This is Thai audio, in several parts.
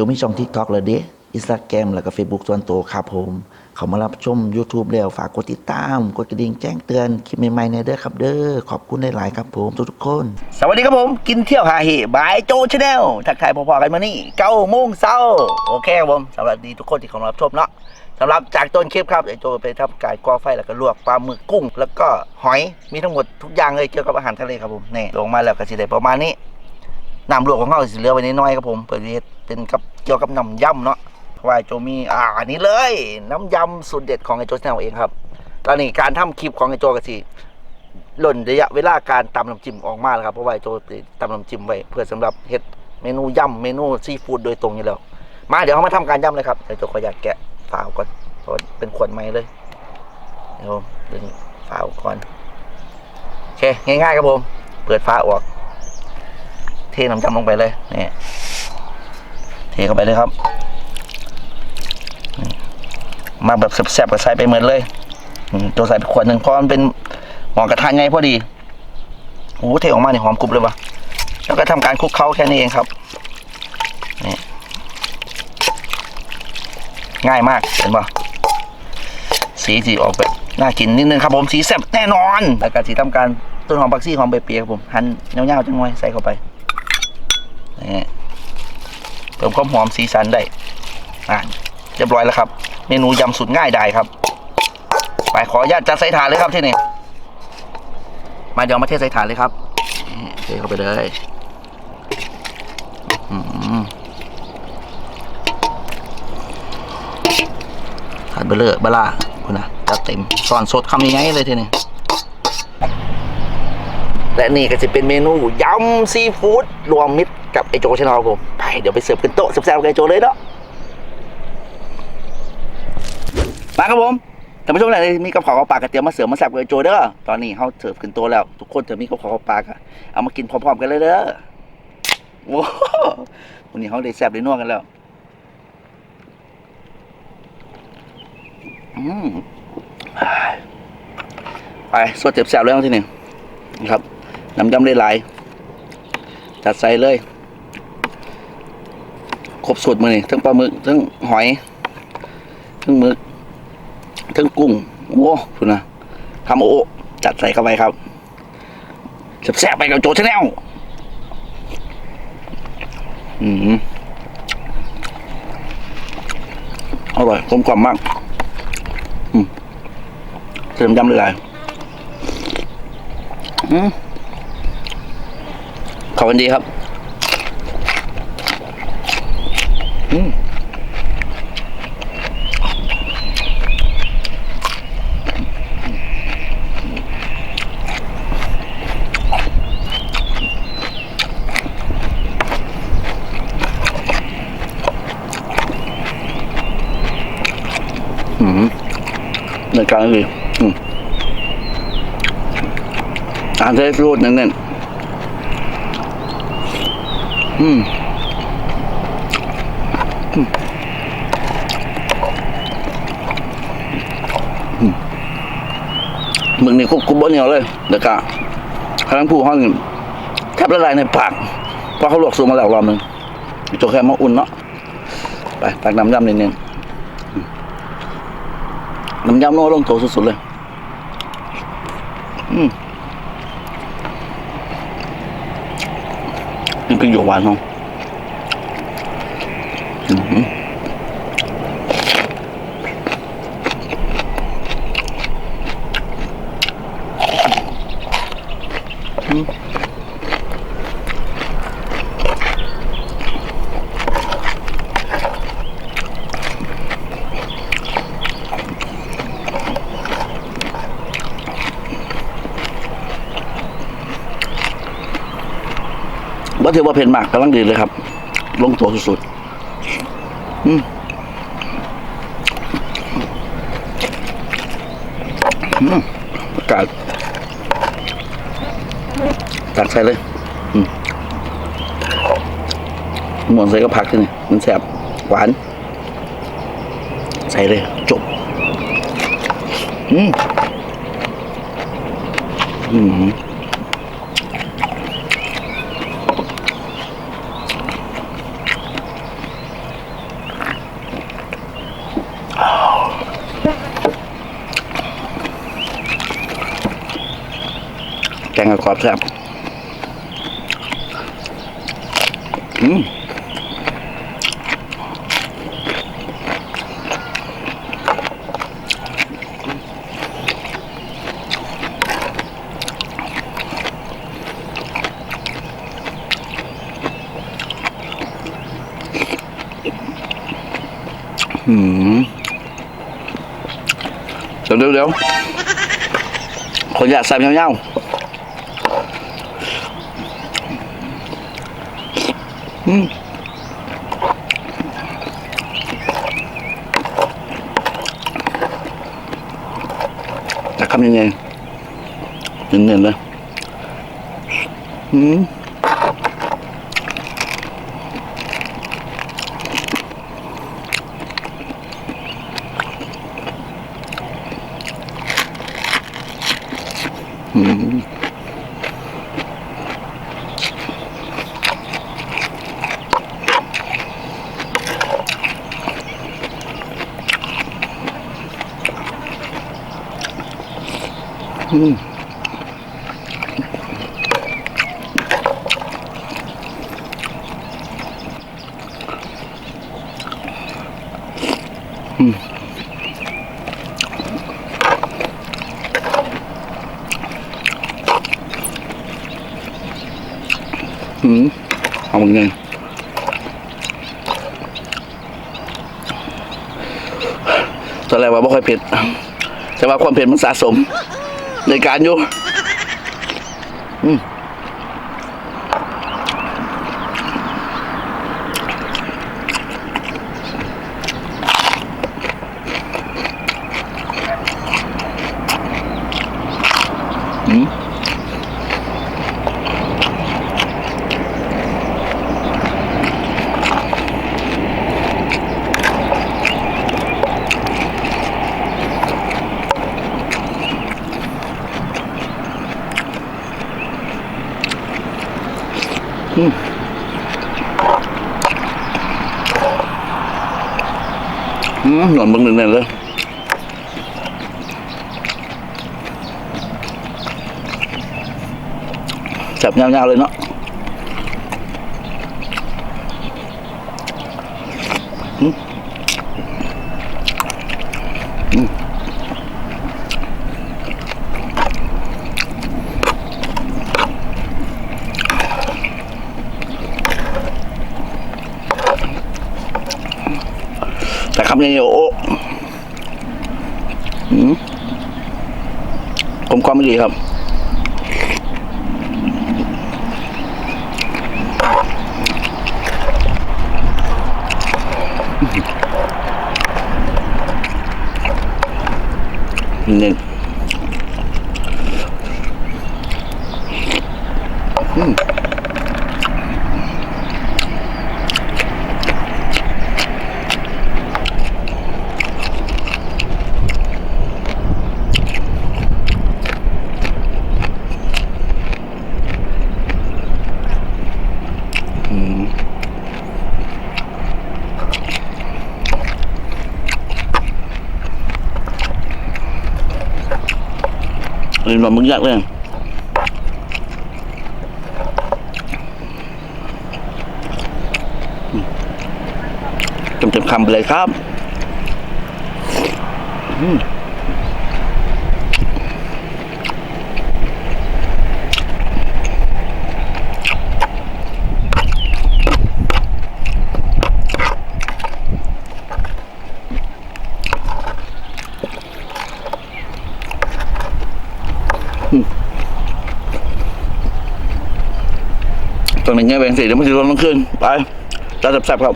จูมีช่องทิก t อกเลยเด้อินสตาแกรมแล้วก็เฟซบุ๊กส่วนตัวครับผม เขามารับชม YouTube แล้วฝากกดติดตาม กดกระดิ่งแจ้งเตือน คลิปใหม่ๆในเด้อครับเด้อ ขอบคุณหลายๆครับผม ทุกๆคน สวัสดีครับผม กินเที่ยวหาเหบายโจชาแนลทักทายพอๆกันมานี่เก้าโมงเช้า โอเคครับผมสำหรับดีทุกคนที่เข้ามารับชมเนาะสำหรับจากต้นคลิปครับไอโจไปทำการกอไฟแล้วก็ลวกปลาหมึกกุ้ง แล้วก็หอยมีทั้งหมดทุกอย่างเลยเกี่ยวกับอาหารทะเลครับผมนี่ลงมาแล้วก็สิได้ประมาณนี้น้ำลวกของเราสิเหลือไว้น้อยครับผมเพื่อที่จะ เป็นกับเกี่ยวกับน้ำยำเนาะเพราะว่าโจมีอ่านี้เลย น้ำยำสูตรเด็ดของไอโจแนลเองครับตอนนี้การทำคลิปของไอโจก็สิหล่นระยะเวลาการตำน้ำจิ้มออกมาแล้วครับเพราะว่าไอ้โจตำน้ำจิ้มไว้เพื่อสำหรับเฮ็ดเมนูยำเมนูซีฟู้ดโดยตรงอยู่แล้วมาเดี๋ยวเขามาทำการยำเลยครับเดี๋ยวโจขออยากแกะฝาออกก่อนเพราะเป็นขวดใหม่เลยเดี๋ยวดึงฝาออกก่อนโอเคง่ายๆครับผมเปิดฝาออกเทน้ำจำลงไปเลยนี่ เทเข้าไปเลยครับมาแบบแซ่บๆก็ใส่ไปเหมือนเลยตัวใส่ไปขวดหนึ่งเพราะมันเป็นหอมกระทะไงพอดีโอ้โหเทออกมาเนี่ยหอมกรุบเลยวะแล้วก็ทำการคลุกเคล้าแค่นี้เองครับนี่ง่ายมากเห็นปะสีสีออกแบบน่ากินนิดนึงครับผมสีแซ่บแน่นอนแล้วก็สีทำการต้นหอมปักซี่หอมใบเปียครับผมหั่นเงาๆจังหน่อยใส่เข้าไปนี่ เพิ่มความหอมสีสันได้อะเรียบร้อยแล้วครับ เมนูยำสุดง่ายได้ครับ ไปขออนุญาตจัดใส่ถาดเลยครับที่นี่มาเดี๋ยวมาเทใส่ถาดเลยครับเทเข้าไปเลยอืมถาดเบลเลอร์บล่าคุณนะจัดเต็มซ่อนสดคำยังไงเลยทีนี้และนี่ก็จะเป็นเมนูยำซีฟู้ดรวมมิตร กับไอโจชนลผมไปเดี๋ยวไปเสิร์ฟขึ้นโต๊ะแซ่บๆกับไอโจเลยเนาะมาครับผมท่านผู้ชมไหนมีกับข้าวกับปลากระเตียมมาเสิริมมาแซ่บกับไอ้โจเด้อตอนนี้เขาเสิร์ฟขึ้นโต๊ะแล้ว ทุกคนเถอะมีกับข้าวกับปลากะเอามากินพร้อมๆกันเลยเด้อโอ้วันนี้เขาได้แซ่บได้นัวกันแล้วอืมไปสดเจ็บแซ่บเลยเอาที่นี่นะครับน้ำยำได้หลายจัดใส่เลย ครบสูตรมือนี่ทั้งปลาหมึกทั้งหอยทั้งหมึกทั้งกุ้งโอ้คุณนะคำโอจัดใส่เข้าไปครับแซ่บๆไปกับโจชาแนลอืมอร่อยกลมกล่อมมากอืมเติมยำเลยหลายอืมขอบคุณดีครับ ในการเลยอืมอ่านได้รูดแน่นๆอืมอืมอืมมึงนี่ควบคุมบ่เหนียวเลยเด็กะพลังผู้ห้องแทบละลายในปากเพราะเขาลวกซูมาแล้วรอบนึงโจแค่มาอุ่นเนาะไปตักน้ำยำนิดนึง น้ำยำโน้ลงโถสุดๆเลย อืมนี่เป็นหยวกหวานของอืม ว่าถือว่าเผ็ดมากกำลังดีเลยครับ ลงตัวสุดๆอืมกาศตักใส่เลยมหมวนใส่ก็ผักที่นี่มันแซ่บหวาน ใส่เลย จบ อืม อืม กงกรอบแซ่บอืมอืมเดี๋ยวเดี๋ยวเดี๋ยวคนอยากใส่เงาๆอืมแต่คำยังไงเน้นๆเลยอื อืมอืมอืมเอาไงตอนแรกว่าไม่ค่อยเผ็ด แต่ว่าความเผ็ดมันสะสม ในก อืมหนอนบึงหนึ่งแน่เลยจับยาวๆเลยเนาะ แต่คำนี้โอ้อืมกลมกลอมไม่ดีครับเน้น อันมันมึงยักเลยเต็มๆคำไปเลยครับ อืม ตอนนี้เงี้ยแบงสีเดี๋ยวมันจะลดลงขึ้นไปตาแซ่บๆครับ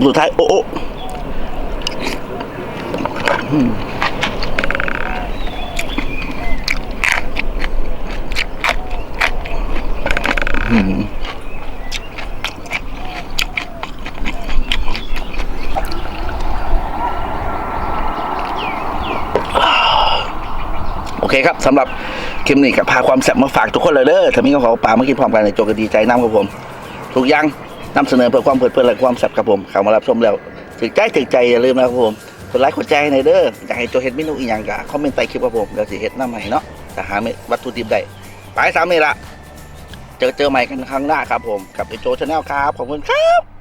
ำสุดท้าย โอ้โอโอเคครับสำหรับคลิปนี้กับพาความแซ่บมาฝากทุกคนเลยเด้อถ้ามีกับเขาปลามากินพร้อมกันในโจก็ดีใจน้ำครับผมทุกย่าง นำเสนอเพื่อความเพลิดเพลินและความแซ่บครับผมเข้ามารับชมแล้วถึงใจถึงใจอย่าลืมนะครับผมกดไลค์กดแชร์ให้หน่อยเด้ออยากให้โจเฮ็ดเมนูอีกอย่างกะคอมเมนต์ใต้คลิปครับผมเดี๋ยวสิเฮ็ดน้าใหม่เนาะจะหาวัตถุดิบได้ไปสามนี่ละเจอเจอใหม่กันครั้งหน้าครับผมกับไอโจชาแนลครับขอบคุณครับ